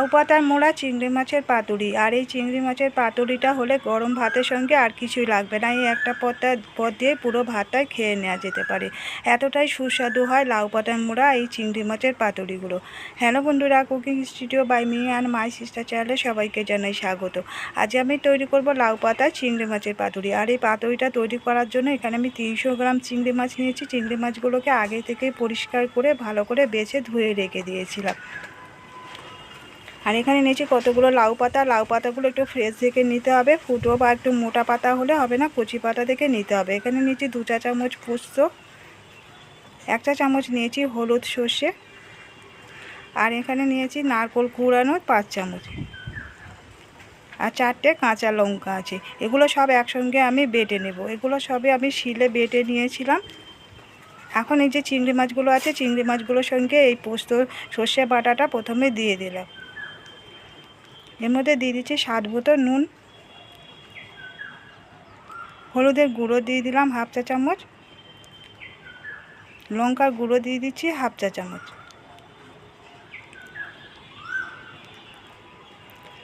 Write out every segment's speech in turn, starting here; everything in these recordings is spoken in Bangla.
লাউ পাতার মোড়া, চিংড়ি মাছের পাতুরি। আর এই চিংড়ি মাছের পাতুরিটা হলে গরম ভাতের সঙ্গে আর কিছুই লাগবে না। এই একটা পদটা পদ দিয়ে পুরো ভাতটাই খেয়ে নেওয়া যেতে পারে। এতটাই সুস্বাদু হয় লাউ পাতার মোড়া, এই চিংড়ি মাছের পাতুরিগুলো। হ্যালো বন্ধুরা, cooking studio by me and my sister চ্যানেলে সবাইকে জানাই স্বাগত। আজ আমি তৈরি করব লাউ পাতার চিংড়ি মাছের পাতুরি। আর এই পাতুরিটা তৈরি করার জন্য এখানে আমি তিনশো গ্রাম চিংড়ি মাছ নিয়েছি। চিংড়ি মাছগুলোকে আগে থেকে পরিষ্কার করে, ভালো করে বেছে ধুয়ে রেখে দিয়েছিলাম। আর এখানে নিয়েছি কতগুলো লাউ পাতা। লাউ পাতাগুলো একটু ফ্রেশ দেখে নিতে হবে। ফুটো বা একটু মোটা পাতা হলে হবে না, কচি পাতা দেখে নিতে হবে। এখানে নিয়েছি দু চা চামচ পোস্ত, এক চা চামচ নিয়েছি হলুদ সর্ষে, আর এখানে নিয়েছি নারকোল কুড়ানো পাঁচ চামচ, আর চারটে কাঁচা লঙ্কা আছে। এগুলো সব একসঙ্গে আমি বেটে নেব। এগুলো সবে আমি শিলে বেটে নিয়েছিলাম। এখন এই যে চিংড়ি মাছগুলো আছে, চিংড়ি মাছগুলোর সঙ্গে এই পোস্ত, সর্ষে বাটাটা প্রথমে দিয়ে দিলাম। এর মধ্যে দিয়ে দিচ্ছি স্বাদ মতো নুন, হলুদের গুঁড়ো দিয়ে দিলাম হাফ চা চামচ, লঙ্কার গুঁড়ো দিয়ে দিচ্ছি হাফ চা চামচ।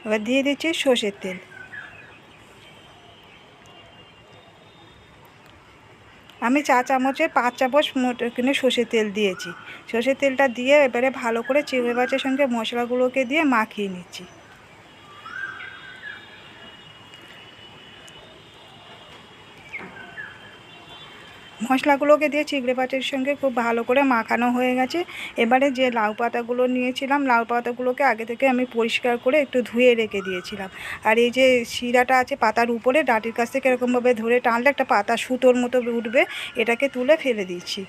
এবার দিয়ে দিচ্ছি সর্ষের তেল। আমি চা চামচের পাঁচ চামচ কিনে সর্ষের তেল দিয়েছি। সর্ষের তেলটা দিয়ে এবারে ভালো করে চিংড়ি মাছের সঙ্গে মশলাগুলোকে দিয়ে মাখিয়ে নিচ্ছি। মশলাগুলোকে দিয়ে চিংড়ি মাছের সঙ্গে খুব ভালো করে মাখানো হয়ে গেছে। এবারে যে লাউ পাতাগুলো নিয়েছিলাম, লাউ পাতাগুলোকে আগে থেকে আমি পরিষ্কার করে একটু ধুয়ে রেখে দিয়েছিলাম। আর এই যে শিরাটা আছে পাতার উপরে, ডাটির কাছ থেকে এরকমভাবে ধরে টানলে একটা পাতা সুতোর মতো উঠবে, এটাকে তুলে ফেলে দিচ্ছি।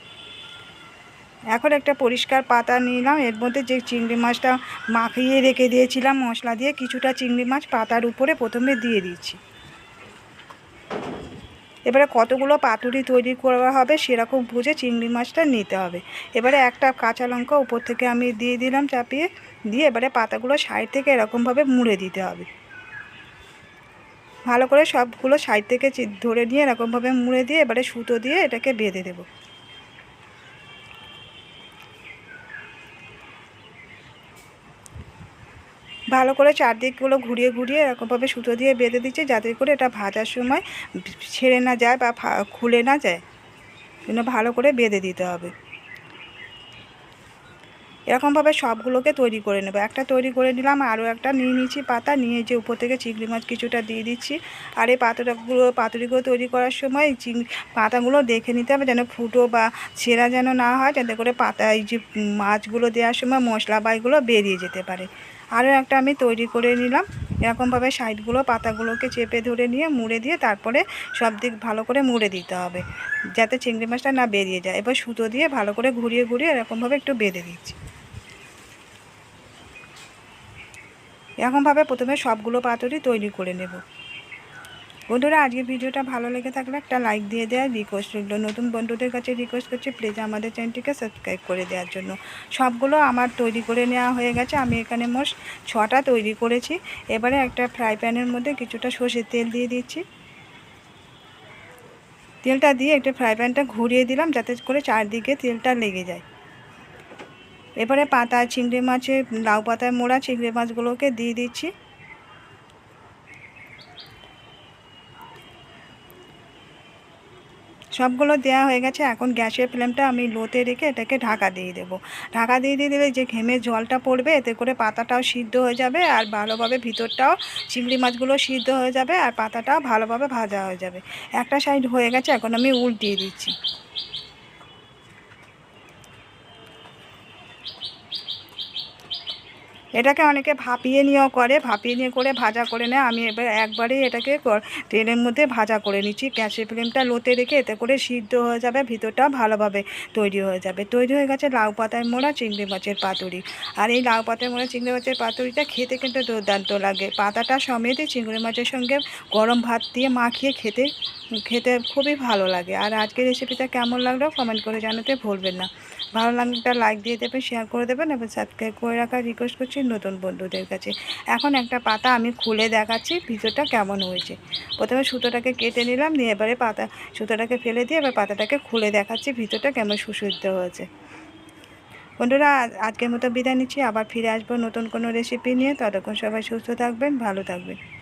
এখন একটা পরিষ্কার পাতা নিলাম, এর মধ্যে যে চিংড়ি মাছটা মাখিয়ে রেখে দিয়েছিলাম মশলা দিয়ে, কিছুটা চিংড়ি মাছ পাতার উপরে প্রথমে দিয়ে দিচ্ছি। এবারে কতগুলো পাতুরি তৈরি করা হবে সেরকম বুঝে চিংড়ি মাছটা নিতে হবে। এবারে একটা কাঁচা লঙ্কা উপর থেকে আমি দিয়ে দিলাম চাপিয়ে, দিয়ে এবারে পাতাগুলো সাইড থেকে এরকমভাবে মুড়ে দিতে হবে। ভালো করে সবগুলো সাইড থেকে ধরে নিয়ে এরকমভাবে মুড়ে দিয়ে এবারে সুতো দিয়ে এটাকে বেঁধে দেবো। ভালো করে চারদিকগুলো ঘুরিয়ে ঘুরিয়ে এরকমভাবে সুতো দিয়ে বেঁধে দিচ্ছে যাতে করে এটা ভাজার সময় ছেড়ে না যায় বা খুলে না যায়। জন্য ভালো করে বেঁধে দিতে হবে। এরকমভাবে সবগুলোকে তৈরি করে নেব। একটা তৈরি করে নিলাম, আরও একটা নিয়ে নিচ্ছি পাতা, নিয়ে যে উপর থেকে চিংড়ি মাছ কিছুটা দিয়ে দিচ্ছি। আর এই পাতাগুলো পাতুরিগুলো তৈরি করার সময় চিংড়ি, পাতাগুলো দেখে নিতে হবে যেন ফুটো বা ছেঁড়া যেন না হয়, যাতে করে পাতা এই যে মাছগুলো দেওয়ার সময় মশলা বাইগুলো বেরিয়ে যেতে পারে। আরও একটা আমি তৈরি করে নিলাম। এরকমভাবে সাইডগুলো, পাতাগুলোকে চেপে ধরে নিয়ে মুড়ে দিয়ে তারপরে সব দিক ভালো করে মুড়ে দিতে হবে, যাতে চিংড়ি মাছটা না বেরিয়ে যায়। এবার সুতো দিয়ে ভালো করে ঘুরিয়ে ঘুরিয়ে এরকমভাবে একটু বেঁধে দিচ্ছি। এরকমভাবে প্রথমে সবগুলো পাতুরি তৈরি করে নেব। বন্ধুরা, আজকের ভিডিওটা ভালো লেগে থাকলে একটা লাইক দিয়ে দেওয়ার রিকোয়েস্ট রইল, নতুন বন্ধুদের কাছে রিকোয়েস্ট করছি প্লিজ আমাদের চ্যানেলটিকে সাবস্ক্রাইব করে দেওয়ার জন্য। সবগুলো আমার তৈরি করে নেওয়া হয়ে গেছে, আমি এখানে মোট ছটা তৈরি করেছি। এবারে একটা ফ্রাই প্যানের মধ্যে কিছুটা সর্ষের তেল দিয়ে দিচ্ছি। তেলটা দিয়ে একটা ফ্রাই প্যানটা ঘুরিয়ে দিলাম, যাতে করে চারদিকে তেলটা লেগে যায়। এবারে পাতা, চিংড়ি মাছের লাউ পাতায় মোড়া, চিংড়ি মাছগুলোকে দিয়ে দিচ্ছি। সবগুলো দেওয়া হয়ে গেছে। এখন গ্যাসের ফ্লেমটা আমি লোতে রেখে এটাকে ঢাকা দিয়ে দেব। ঢাকা দিয়ে দিয়ে দিলে যে ঘেমে জলটা পড়বে, এতে করে পাতাটাও সিদ্ধ হয়ে যাবে আর ভালোভাবে ভিতরটাও চিংড়ি মাছগুলো সিদ্ধ হয়ে যাবে আর পাতাটাও ভালোভাবে ভাজা হয়ে যাবে। একটা সাইড হয়ে গেছে, এখন আমি উল দিয়ে দিচ্ছি। এটাকে অনেকে ভাপিয়ে নিয়েও করে, ভাপিয়ে নিয়ে করে ভাজা করে নেয়। আমি এবার একবারেই এটাকে তেলের মধ্যে ভাজা করে নিচ্ছি। গ্যাসের ফ্লেমটা লোতে রেখে এতে করে সিদ্ধ হয়ে যাবে ভিতরটাও ভালোভাবে তৈরি হয়ে যাবে। তৈরি হয়ে গেছে লাউ পাতায় মোড়া, চিংড়ি মাছের পাতুরি। আর এই লাউ পাতায় মোড়া, চিংড়ি মাছের পাতুরিটা খেতে কিন্তু দুর্দান্ত লাগে। পাতাটা সমেতই চিংড়ি মাছের সঙ্গে গরম ভাত দিয়ে মাখিয়ে খেতে খেতে খুবই ভালো লাগে। আর আজকের রেসিপিটা কেমন লাগল কমেন্ট করে জানাতে ভুলবেন না। ভালো লাগলে একটা লাইক দিয়ে দেবেন শেয়ার করে দেবেন এবং সাবস্ক্রাইব করে রাখার রিকোয়েস্ট করছি নতুন বন্ধুদের কাছে। এখন একটা পাতা আমি খুলে দেখাচ্ছি ভিতরটা কেমন হয়েছে। প্রথমে সুতোটাকে কেটে নিলাম, নিয়ে এবারে পাতা, সুতোটাকে ফেলে দিয়ে এবার পাতাটাকে খুলে দেখাচ্ছি ভিতরটা কেমন সুসিদ্ধ হয়েছে। বন্ধুরা, আজ- আজকের মতো বিদায় নিচ্ছি, আবার ফিরে আসব নতুন কোনো রেসিপি নিয়ে। ততক্ষণ সবাই সুস্থ থাকবেন, ভালো থাকবেন।